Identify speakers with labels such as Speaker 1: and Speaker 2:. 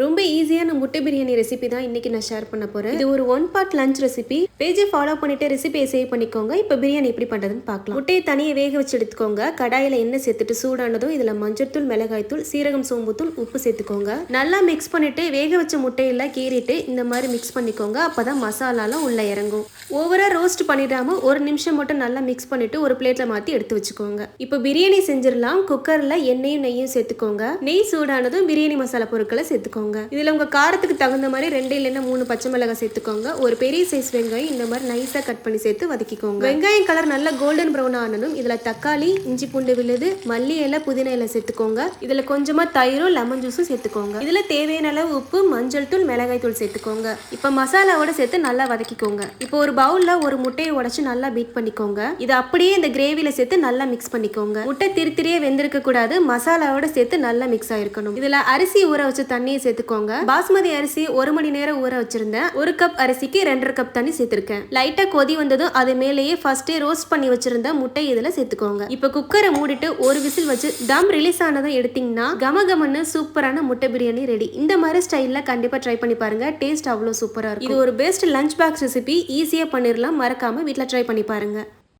Speaker 1: ரொம்ப ஈஸியான முட்டை பிரியாணி ரெசிபி தான் இன்னைக்கு நான் ஷேர் பண்ண போறேன். இது ஒரு ஒன் பார்ட் லஞ்ச் ரெசிபி பேஜை ஃபாலோ பண்ணிட்டு ரெசிபியை சேவ் பண்ணிக்கோங்க. இப்போ பிரியாணி எப்படி பண்ணுறதுன்னு பார்க்கலாம். முட்டையை தனியாக வேக வச்சு எடுத்துக்கோங்க. கடாயில எண்ணெய் சேர்த்துட்டு சூடானதும் மஞ்சள் மஞ்சள்தூள் மிளகாய்த்தூள் சீரகம் சோம்புத்தூள் உப்பு சேர்த்துக்கோங்க. நல்லா மிக்ஸ் பண்ணிட்டு வேக வச்ச முட்டையெல்லாம் கீறிட்டு இந்த மாதிரி மிக்ஸ் பண்ணிக்கோங்க. அப்பதான் மசாலாலாம் உள்ள இறங்கும். ஓவரா ரோஸ்ட் பண்ணிடாம ஒரு நிமிஷம் மட்டும் நல்லா மிக்ஸ் பண்ணிட்டு ஒரு பிளேட்ல மாத்தி எடுத்து வச்சுக்கோங்க. இப்போ பிரியாணி செஞ்சிடலாம். குக்கர்ல எண்ணெயும் நெய்யும் சேர்த்துக்கோங்க. நெய் சூடானதும் பிரியாணி மசாலா பொருட்களை சேர்த்துக்கோங்க. இதுல உங்க காரத்துக்கு தகுந்த மாதிரி ரெண்டு இல்லைன்னா மூணு பச்சை மிளகாய் சேர்த்துக்கோங்க. ஒரு பெரிய சைஸ் வெங்காயம் இந்த மாதிரி நைஸா கட் பண்ணி சேர்த்து வதக்கிக்கோங்க. வெங்காயம் கலர் நல்லா கோல்டன் ப்ரௌன் ஆனதும் இதுல தக்காளி இஞ்சி பூண்டு விழுது மல்லி இலை புதினா இலை சேர்த்துக்கோங்க. இதுல கொஞ்சமா தயிரும் லெமன் ஜூஸும் சேர்த்துக்கோங்க. இதுல தேவையான அளவு உப்பு மஞ்சள் தூள் மிளகாய் தூள் சேர்த்துக்கோங்க. இப்போ மசாலாவோட சேர்த்து நல்லா வதக்கிக்கோங்க. இப்போ ஒரு பவுலில் ஒரு முட்டையை உடைச்சு நல்லா பீட் பண்ணிக்கோங்க. இதை அப்படியே இந்த கிரேவியில் சேர்த்து நல்லா மிக்ஸ் பண்ணிக்கோங்க. முட்டை திரு திரியே வெந்திருக்க கூடாது மசாலாவோட சேர்த்து நல்லா மிக்ஸ் ஆயிருக்கணும். இதுல அரிசி ஊற வச்ச தண்ணியை சேர்த்து சேர்த்துக்கோங்க பாஸ்மதி அரிசி ஒரு மணி நேரம் ஊற வச்சிருந்தேன். ஒரு கப் அரிசிக்கு ரெண்டரை கப் தண்ணி சேர்த்திருக்கேன். லைட்டா கொதி வந்ததும் அது மேலேயே ஃபர்ஸ்டே ரோஸ்ட் பண்ணி வச்சிருந்த முட்டை இதுல சேர்த்துக்கோங்க. இப்போ குக்கரை மூடிட்டு ஒரு விசில் வச்சு தம் ரிலீஸ் ஆனதை எடுத்தீங்கன்னா கம கமன்னு சூப்பரான முட்டை பிரியாணி ரெடி இந்த மாதிரி ஸ்டைல்ல கண்டிப்பா ட்ரை பண்ணி பாருங்க. டேஸ்ட் அவ்வளோ சூப்பரா இருக்கும். இது ஒரு பெஸ்ட் லஞ்ச் பாக்ஸ் ரெசிபி ஈஸியா பண்ணிடலாம் மறக்காம வீட்டில் ட்ரை பண்ணி பாருங்க.